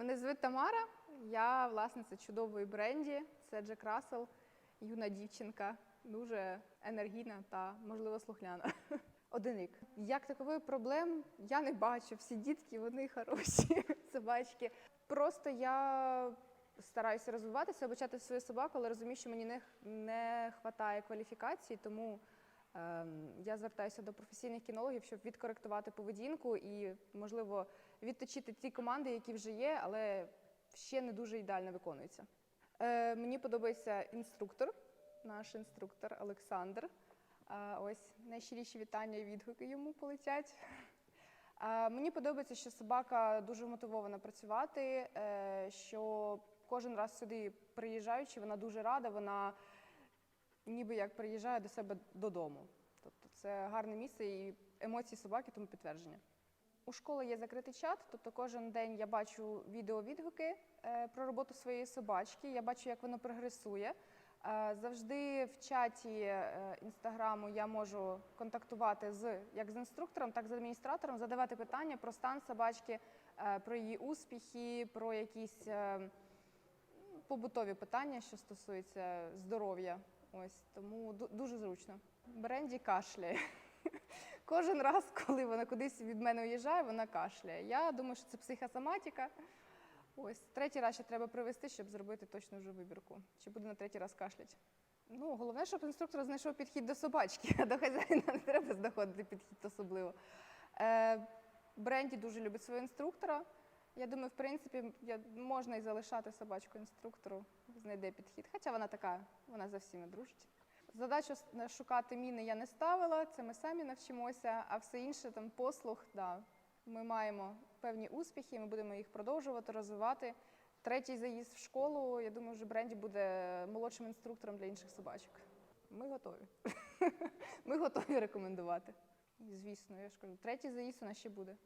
Мене звуть Тамара, я власниця чудової бренді. Це Джек Рассел, юна дівчинка, дуже енергійна та, можливо, слухняна. Один рік. Як такової проблем я не бачу. Всі дітки вони хороші собачки. Просто я стараюся розвиватися, обучати свою собаку, але розумію, що мені не, не вистачає кваліфікації, тому я звертаюся до професійних кінологів, щоб відкоректувати поведінку і, можливо, відточити ті команди, які вже є, але ще не дуже ідеально виконуються. Е, мені подобається інструктор, наш інструктор Олександр. Е, ось найщиріші вітання і відгуки йому полетять. Е, Мені подобається, що собака дуже мотивована працювати, що кожен раз сюди приїжджаючи, вона дуже рада, вона ніби як приїжджає до себе додому. Тобто це гарне місце і емоції собаки тому підтвердження. У школи є закритий чат, тобто кожен день я бачу відеовідгуки е, про роботу своєї собачки, я бачу, як воно прогресує. Е, Завжди в чаті е, інстаграму я можу контактувати з як з інструктором, так і з адміністратором, задавати питання про стан собачки, про її успіхи, про якісь побутові питання, що стосуються здоров'я. Ось тому дуже зручно. Бренді кашляє. Кожен раз, коли вона кудись від мене уїжджає, вона кашляє. Я думаю, що це психосоматика. Ось третій раз ще треба привести, щоб зробити точну вже вибірку. Чи буде на третій раз кашлять? Ну, головне, щоб інструктор знайшов підхід до собачки, а до хазяїна не треба знаходити підхід особливо. Е, Бренді дуже любить свого інструктора. Я думаю, в принципі, я, можна і залишати собачку інструктору, знайде підхід. Хоча вона така, вона за всіми дружить. Задачу шукати міни я не ставила, це ми самі навчимося, а все інше там послуг, да. Ми маємо певні успіхи, ми будемо їх продовжувати, розвивати. Третій заїзд в школу, я думаю, вже Бренді буде молодшим інструктором для інших собачок. Ми готові. Ми готові рекомендувати. І, звісно, я ж кажу, третій заїзд у нас ще буде.